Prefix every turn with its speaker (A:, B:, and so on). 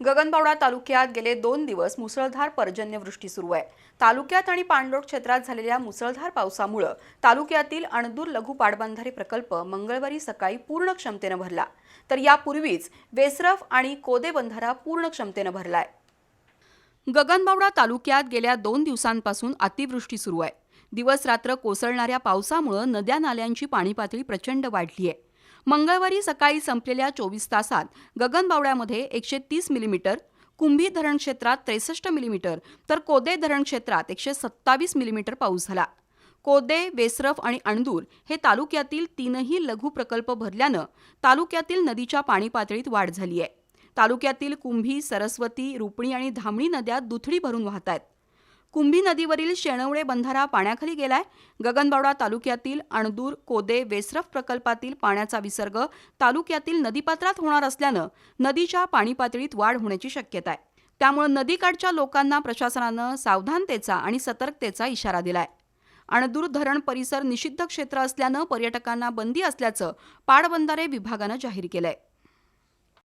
A: गगनबावडा तालुक्यात गेले दोन दिवस मुसळधार पर्जन्यवृष्टी सुरू आहे. तालुक्यात आणि पाणलोट क्षेत्रात झालेल्या मुसळधार पावसामुळं तालुक्यातील अणदूर लघु पाटबंधारे प्रकल्प मंगळवारी सकाळी पूर्ण क्षमतेनं भरला. तर यापूर्वीच वेसरफ आणि कोदे बंधारा पूर्ण क्षमतेनं भरलाय. गगनबावडा तालुक्यात गेल्या दोन दिवसांपासून अतिवृष्टी सुरू आहे. दिवस रात्र कोसळणाऱ्या पावसामुळं नद्या नाल्यांची पाणी पातळी प्रचंड वाढली आहे मंगळवारी सकाळी संपलेल्या चोवीस तासात गगनबावड्यामध्ये एकशे तीस मिलीमीटर कुंभी धरण क्षेत्रात त्रेसष्ट मिलीमीटर तर कोदे धरण क्षेत्रात एकशे सत्तावीस मिलीमीटर पाऊस झाला. कोदे वेसरफ आणि अणदूर हे तालुक्यातील तीनही लघु प्रकल्प भरल्यानं तालुक्यातील नदीच्या पाणी पातळीत वाढ झाली आहे तालुक्यातील कुंभी सरस्वती रुपणी आणि धामणी नद्या दुथडी भरून वाहत आहेत कुंभी नदीवरील शेणवळे बंधारा पाण्याखाली गेलाय. गगनबावडा तालुक्यातील अणदूर कोदे वेसरफ प्रकल्पातील पाण्याचा विसर्ग तालुक्यातील नदीपात्रात होणार असल्यानं नदीच्या पाणी पातळीत वाढ होण्याची शक्यता आहे. त्यामुळे नदीकाठच्या लोकांना प्रशासनानं सावधानतेचा आणि सतर्कतेचा इशारा दिलाय. अणदूर धरण परिसर निषिद्ध क्षेत्र असल्यानं पर्यटकांना बंदी असल्याचं पाटबंधारे विभागानं जाहीर केलंय.